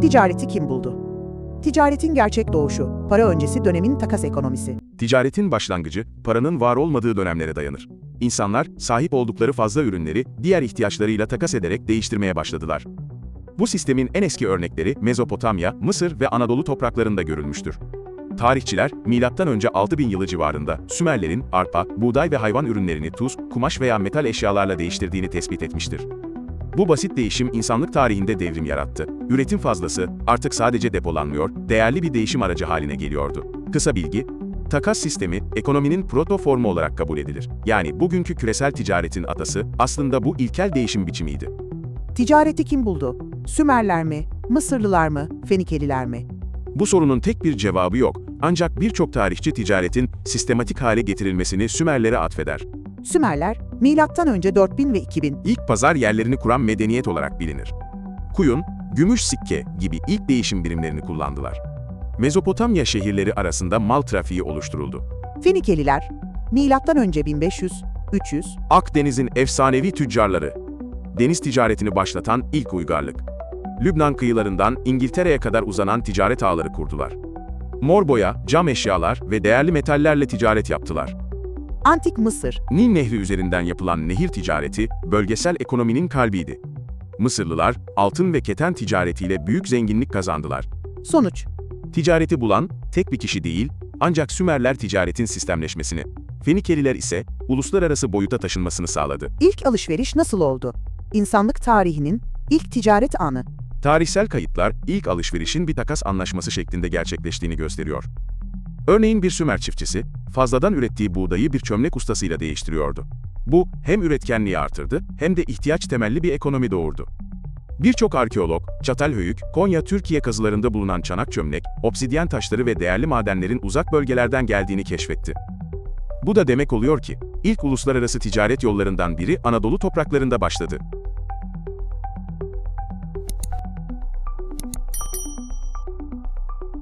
Ticareti kim buldu? Ticaretin gerçek doğuşu, para öncesi dönemin takas ekonomisi. Ticaretin başlangıcı, paranın var olmadığı dönemlere dayanır. İnsanlar, sahip oldukları fazla ürünleri diğer ihtiyaçlarıyla takas ederek değiştirmeye başladılar. Bu sistemin en eski örnekleri Mezopotamya, Mısır ve Anadolu topraklarında görülmüştür. Tarihçiler, M.Ö. 6000 yılı civarında Sümerlerin arpa, buğday ve hayvan ürünlerini tuz, kumaş veya metal eşyalarla değiştirdiğini tespit etmiştir. Bu basit değişim insanlık tarihinde devrim yarattı. Üretim fazlası artık sadece depolanmıyor, değerli bir değişim aracı haline geliyordu. Kısa bilgi, takas sistemi ekonominin proto formu olarak kabul edilir. Yani bugünkü küresel ticaretin atası aslında bu ilkel değişim biçimiydi. Ticareti kim buldu? Sümerler mi? Mısırlılar mı? Fenikeliler mi? Bu sorunun tek bir cevabı yok. Ancak birçok tarihçi ticaretin sistematik hale getirilmesini Sümerlere atfeder. Sümerler, milattan önce 4000 ve 2000, İlk pazar yerlerini kuran medeniyet olarak bilinir. Kuyun, gümüş sikke gibi ilk değişim birimlerini kullandılar. Mezopotamya şehirleri arasında mal trafiği oluşturuldu. Fenikeliler, milattan önce 1500, 300, Akdeniz'in efsanevi tüccarları. Deniz ticaretini başlatan ilk uygarlık. Lübnan kıyılarından İngiltere'ye kadar uzanan ticaret ağları kurdular. Mor boya, cam eşyalar ve değerli metallerle ticaret yaptılar. Antik Mısır, Nil Nehri üzerinden yapılan nehir ticareti, bölgesel ekonominin kalbiydi. Mısırlılar, altın ve keten ticaretiyle büyük zenginlik kazandılar. sonuç, Ticareti bulan, tek bir kişi değil, ancak Sümerler ticaretin sistemleşmesini, Fenikeliler ise uluslararası boyuta taşınmasını sağladı. ilk alışveriş nasıl oldu? İnsanlık tarihinin ilk ticaret anı. Tarihsel kayıtlar, ilk alışverişin bir takas anlaşması şeklinde gerçekleştiğini gösteriyor. Örneğin bir Sümer çiftçisi, fazladan ürettiği buğdayı bir çömlek ustasıyla değiştiriyordu. Bu, hem üretkenliği artırdı, hem de ihtiyaç temelli bir ekonomi doğurdu. Birçok arkeolog, Çatalhöyük, Konya, Türkiye kazılarında bulunan çanak çömlek, obsidyen taşları ve değerli madenlerin uzak bölgelerden geldiğini keşfetti. Bu da demek oluyor ki, ilk uluslararası ticaret yollarından biri Anadolu topraklarında başladı.